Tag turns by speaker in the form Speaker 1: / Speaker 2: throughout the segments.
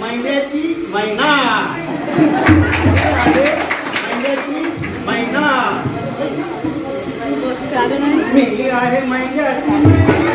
Speaker 1: महिन्याची महिना. मी आहे महिन्याची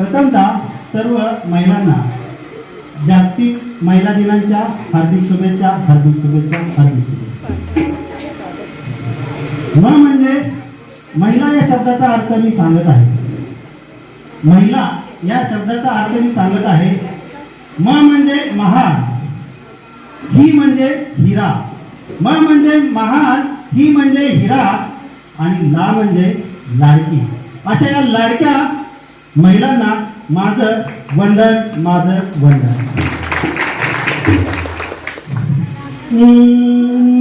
Speaker 2: प्रथमतः सर्व महिलांना जागतिक महिला दिनाच्या हार्दिक शुभेच्छा हार्दिक शुभेच्छा हार्दिक शुभेच्छा. म म्हणजे महिला या शब्दाचा अर्थ मी सांगत आहे. महिला या शब्दाचा अर्थ मी सांगत आहे. म म्हणजे महान ही म्हणजे हिरा. म म्हणजे महान ही म्हणजे हिरा. आणि ला म्हणजे लाडकी. अशा या लाडक्या महिलांना माझं वंदन माझं वंदन.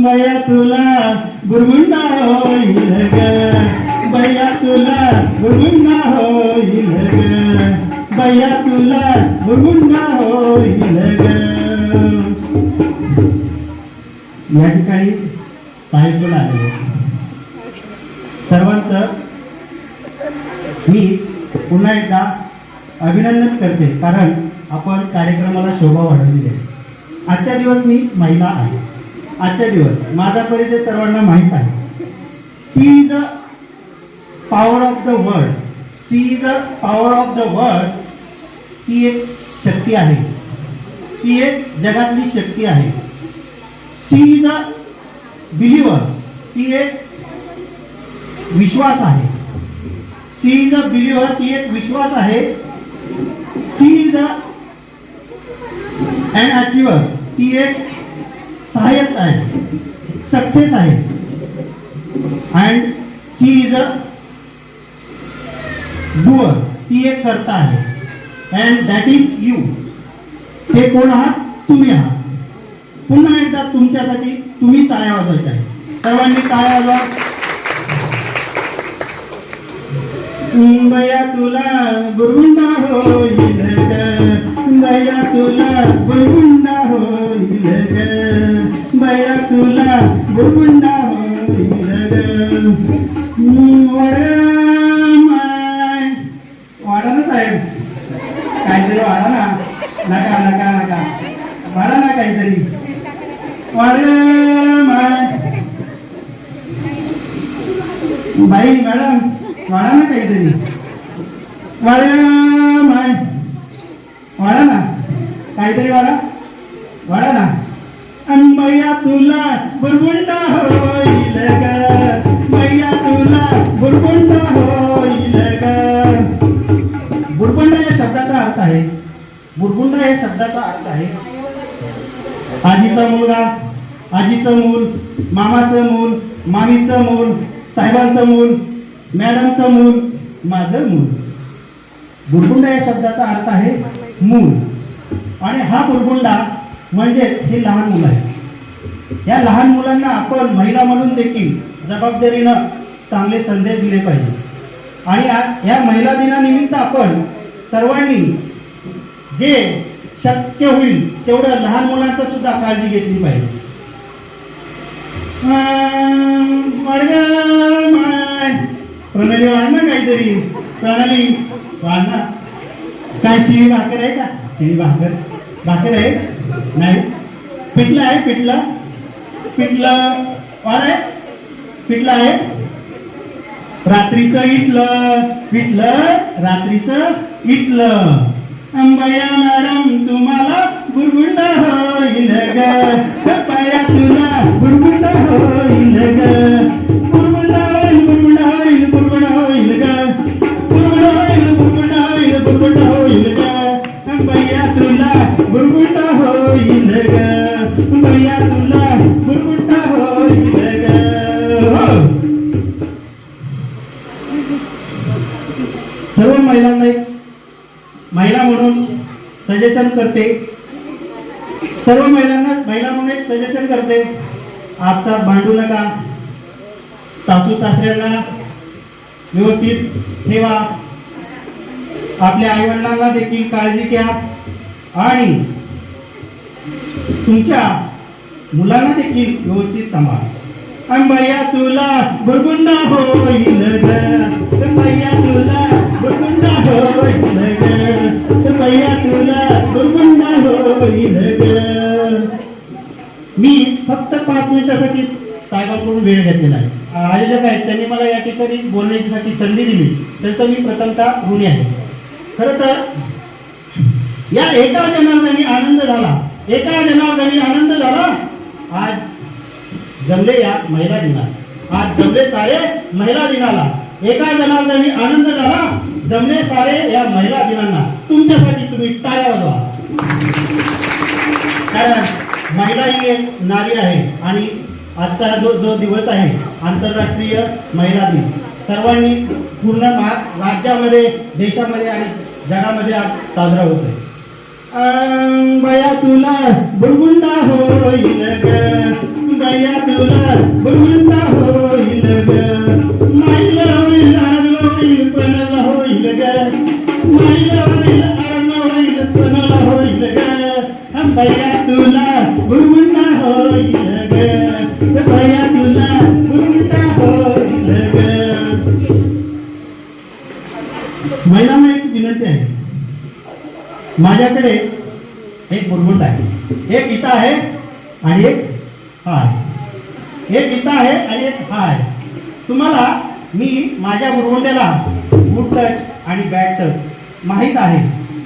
Speaker 2: बया तुला बुरमुंडा होईल ग. बया तुला बुरमुंडा होईल ग. बया तुला बुरमुंडा होईल ग. या ठिकाणी साहेब आहे सर्वांचं मी पुन्हा एकदा अभिनंदन करते कारण आपण कार्यक्रमाला शोभा वाढवली आहे. आजच्या दिवस मी महिला आहे. आजच्या दिवस माझा परिचय सर्वांना माहीत आहे. She is a power of the world she is a power of the world ती एक शक्ती आहे. ती एक जगातली शक्ती आहे. सी इज अ बिलिव्हर ती एक विश्वास आहे. सी इज अ बिलिव्हर ती एक विश्वास आहे. She is a and achiever ती एक सहाय्यक आहे. सक्सेस आहे. And she is a doer ती एक करता आहे. अँड दॅट इज यू हे कोण आहात? तुम्ही आहात. पुन्हा एकदा तुमच्यासाठी तुम्ही टाळ्या वाजवायच्या आहे सर्वांनी टाळ्या वाजवा. बया तुला बुरगुंडा होईल ग. तुला बुरगुंडा होईल ग. तुला बुरगुंडा होईल ग. वड माय. वाडा ना साहेब. काहीतरी वाडा ना. नका नका नका. वाडा ना काहीतरी. वाड माय. बाई मॅडम. वाढा ना काहीतरी. वाड्या माय वाढा ना. काहीतरी वाढा. वाढा ना. अंबया तुला बुरगुंडा होईल ग. मैया तुला बुरगुंडा होईल ग. बुरगुंडा या शब्दाचा अर्थ आहे. बुरगुंडा या शब्दाचा अर्थ आहे. आजीचा मुलगा आजीचं मूल मामाचं मूल मामीचं मूल साहेबांचं मूल मॅडमचं मूल माझं मूल. बुरगुंडा या शब्दाचा अर्थ आहे मूल. आणि हा बुरगुंडा म्हणजे हे लहान मुलं आहे या लहान मुलांना आपण महिला म्हणून देखील जबाबदारीनं चांगले संदेश दिले पाहिजे. आणि या महिला दिनानिमित्त आपण सर्वांनी जे शक्य होईल तेवढं लहान मुलांचं सुद्धा काळजी घेतली पाहिजे. प्रणाली वाढ ना काहीतरी. प्रणाली वाढ ना. काय शिळी भाकर आहे का? शिळी भाकर. भाकर आहे? नाही. पिठलं आहे पिठलं. पिठलं वाढ आहे? पिठलं आहे? रात्रीचं इटलं पिठलं रात्रीचं इटलं. अंबया मॅडम तुम्हाला बुरबुंड होईल ग. पया तुला बुरबुंडा होईल ग. आपसात भांडू नका सासू सासऱ्यांना व्यवस्थित ठेवा. आपल्या आईवडिलांना देखील काळजी घ्या. आणि तुमच्या मुलांना देखील व्यवस्थित सांभाळा. अंबया तुला बुरगुंडा होईल अंबया तुला बुरगुंडा होईल अंबया तुला बुरगुंडा होईल मी फक्त पाच मिनिटासाठी साहेबांकडून वेळ घेतलेला आहे. आयोजक आहेत त्यांनी मला या ठिकाणी बोलण्यासाठी संधी दिली. त्याचं मी प्रथमतः ऋणी आहे. खरं तर या एका जनार्दनी आनंद झाला. एका जनार्दनी आनंद झाला. आज जमले या महिला दिनाला. आज जमले सारे महिला दिनाला. एका जनार्दनी आनंद झाला. जमले सारे या महिला दिनांना. तुमच्यासाठी तुम्ही टाळ्या वाजवा. ही एक नारी आहे आणि आजचा जो जो दिवस आहे आंतरराष्ट्रीय महिला दिन. सर्वांनी पूर्ण महा राज्यामध्ये देशामध्ये आणि जगामध्ये आज साजरा होतोय अं, बया तुला बुरगुंडा होईल ग. बया तुला बुरगुंडा होईल ग. हे गीता आहे आणि एक हा आहे. तुम्हाला मी माझ्या बुरबुंड्याला गुड टच आणि बॅड टच माहीत आहे.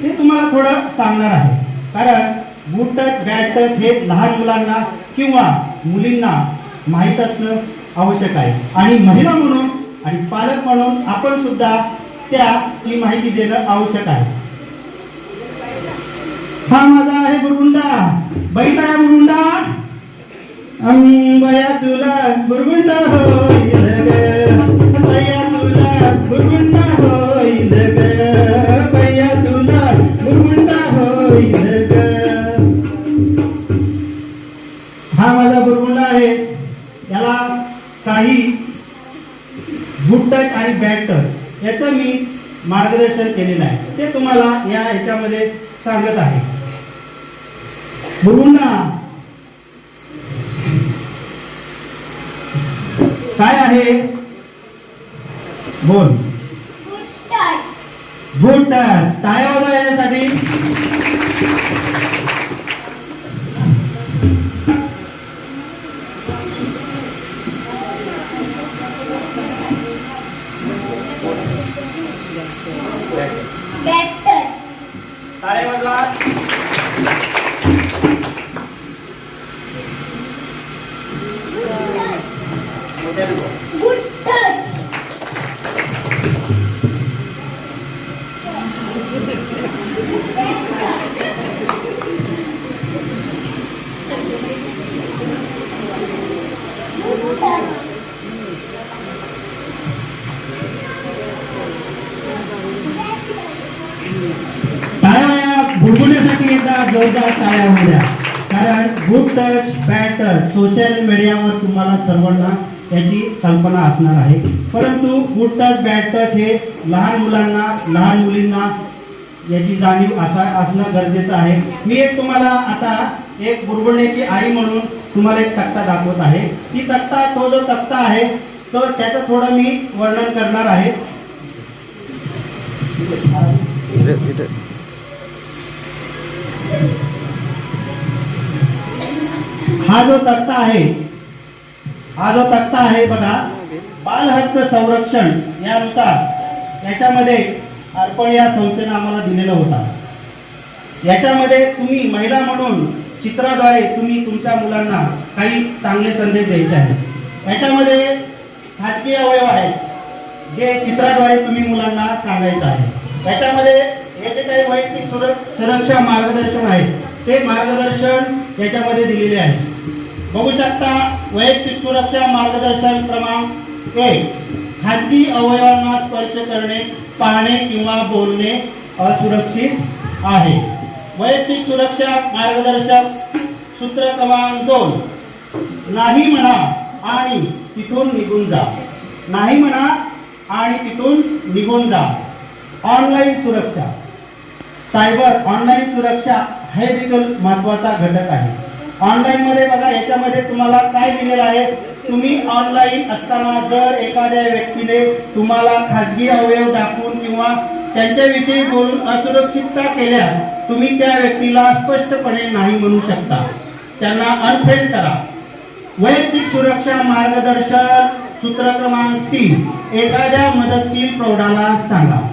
Speaker 2: ते तुम्हाला थोडं सांगणार आहे. कारण गुड टच बॅड टच हे लहान मुलांना किंवा मुलींना माहीत असणं आवश्यक आहे. आणि महिला म्हणून आणि पालक म्हणून आपण सुद्धा त्या ती माहिती देणं आवश्यक आहे. हा माझा आहे बुरगुंडा तुम्हाला या ह्याच्यामध्ये सांगत आहे. बुरगुंडा काय आहे? बोल. गुड टच टाळ्या वाजवा याच्यासाठी. agora. जोरदार टाळ्या होत्या कारण good touch bad touch social मीडियावर तुम्हाला सर्वांना याची कल्पना असणार आहे. परंतु गुड टच बॅड टच हे लहान मुलांना लहान मुलींना याची जाणीव असा असणं गरजेचं आहे. मी एक तुम्हाला आता एक बुरबुडण्याची आई म्हणून तुम्हाला एक तक्ता दाखवत आहे. ती तक्ता तो जो तक्ता आहे तो त्याचं थोडं मी वर्णन करणार आहे. हा जो तक्ता आहे हा जो तक्ता आहे बघा बाल हक्क संरक्षण यानुसार याच्यामध्ये अर्पण या संस्थेनं आम्हाला दिलेला होता. याच्यामध्ये तुम्ही महिला म्हणून चित्राद्वारे तुम्ही तुमच्या मुलांना काही चांगले संदेश द्यायचे आहेत. याच्यामध्ये खाजगी अवयव आहेत जे चित्राद्वारे तुम्ही मुलांना सांगायचं आहे. याच्यामध्ये हे जे काही वैयक्तिक सुरक्षा मार्गदर्शन आहे ते मार्गदर्शन याच्यामध्ये दिलेले आहे बघू शकता वैयक्तिक सुरक्षा मार्गदर्शन क्रमांक एक. खाजगी अवयवांना स्पर्श करणे पाहणे किंवा बोलणे असुरक्षित आहे. वैयक्तिक सुरक्षा मार्गदर्शक सूत्र क्रमांक दोन. नाही म्हणा आणि तिथून निघून जा. नाही म्हणा आणि तिथून निघून जा. ऑनलाईन सुरक्षा. सायबर ऑनलाईन सुरक्षा हे देखील महत्त्वाचा घटक आहे. ऑनलाईन मध्ये बघा याच्यामध्ये तुम्हाला काय दिलेलं आहे? तुम्ही ऑनलाईन असताना जर एखाद्या व्यक्तीने तुम्हाला खाजगी अवयव दाखवून किंवा त्यांच्याविषयी बोलून असुरक्षितता केल्यास तुम्ही त्या व्यक्तीला स्पष्टपणे नाही म्हणू शकता. त्यांना अनफ्रेंड करा. वैयक्तिक सुरक्षा मार्गदर्शन सूत्र क्रमांक तीन एखाद्या मदतशील प्रौढाला सांगा.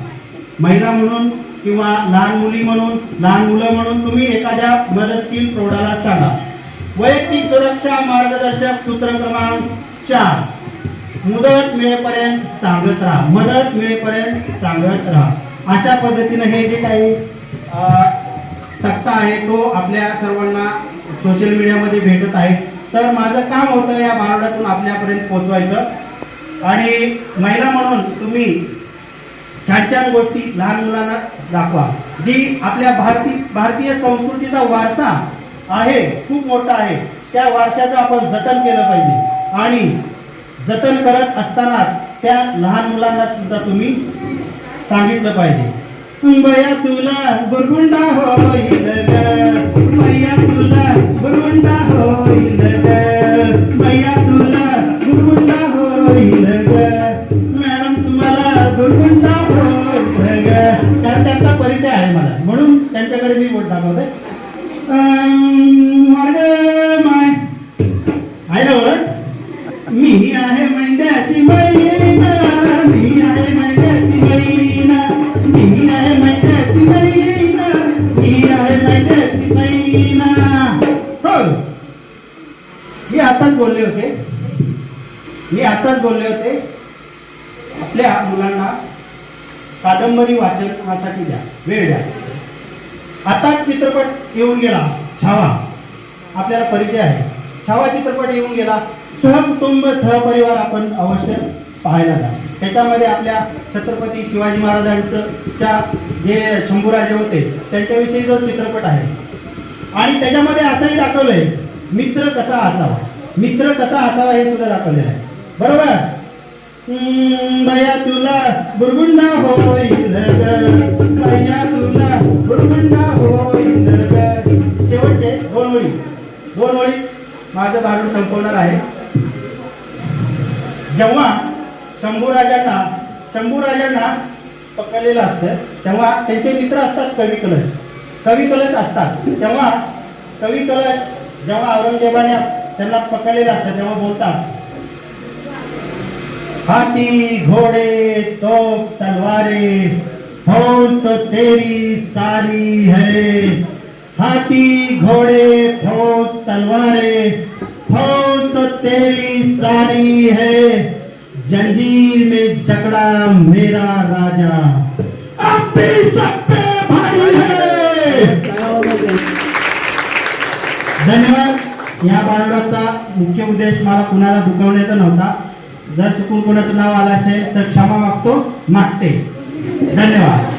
Speaker 2: महिला म्हणून किंवा लहान मुली म्हणून लहान मुलं म्हणून तुम्ही एखाद्या मदतशील प्रौढाला सांगा. वैयक्तिक सुरक्षा मार्गदर्शक सूत्र क्रमांक चार. मुदत मिळेपर्यंत सांगत राहा. मदत मिळेपर्यंत सांगत राहा. अशा पद्धतीने हे जे काही तक्ता आहे तो आपल्या सर्वांना सोशल मीडियामध्ये भेटत आहे. तर माझं काम होतं या भारुडातून आपल्यापर्यंत पोहोचवायचं. आणि महिला म्हणून तुम्ही छान छान गोष्टी लहान मुलांना दाखवा. जी आपल्या भारती भारतीय संस्कृतीचा वारसा आहे खूप मोठा आहे त्या वारशाचं आपण जतन केलं पाहिजे. आणि जतन करत असतानाच त्या लहान मुलांना सुद्धा तुम्ही सांगितलं पाहिजे. बया तुला गुरगुंडा होईल मैया तुला गुरगुंडा होईल मैया तुला गुरगुंडा होईल मॅडम तुम्हाला कारण त्यांचा परिचय आहे मला. म्हणून त्यांच्याकडे मी बोट दाखवते मार्ग माय. आहे ना ओळख? मी आहे मैद्याची मैना मी आहे मैद्याची मैना मी आहे मैद्याची मैना मी आहे मैद्याची मैना हो. मी आताच बोलले होते. मी आताच बोलले होते. आपल्या मुलांना कादंबरी वाचनासाठी द्या. वेळ द्या. आताच चित्रपट येऊन गेला. छावा. आपल्याला परिचय आहे. छावा चित्रपट येऊन गेला. सहकुटुंब सहपरिवार आपण अवश्य पाहायला जा त्याच्यामध्ये आपल्या छत्रपती शिवाजी महाराजांचं त्या जे शंभूराजे होते त्यांच्याविषयी जो चित्रपट आहे. आणि त्याच्यामध्ये असंही दाखवलंय मित्र कसा असावा. मित्र कसा असावा हे सुद्धा दाखवलेलं आहे. बरोबर? हम्म, तुला बुरगुंडा होईल ग बया तुला बुरगुंडा होईल ग शेवटचे दोन ओळी. दोन ओळी माझं बारूड संपवणार आहे. जेव्हा शंभूराजांना शंभूराजांना पकडलेलं असतं तेव्हा त्यांचे मित्र असतात कवी कलश कवी कलश असतात. तेव्हा कवी कलश जेव्हा औरंगजेबाने त्यांना पकडलेलं असतं तेव्हा बोलतात हाथी घोड़े, तोप, तलवारें, फौज तो तेरी सारी है। हाथी घोड़े, फौज, तलवारें, फौज तो तेरी सारी है। जंजीर में जकड़ा मेरा राजा। भी सब पे भारी है। धन्यवाद। या बारडाचा मुख्य उद्देश मला कुणाला दुखवण्याचा नव्हता. जर चुकून कोणाचं नाव आलं असेल तर क्षमा मागतो मागते. धन्यवाद.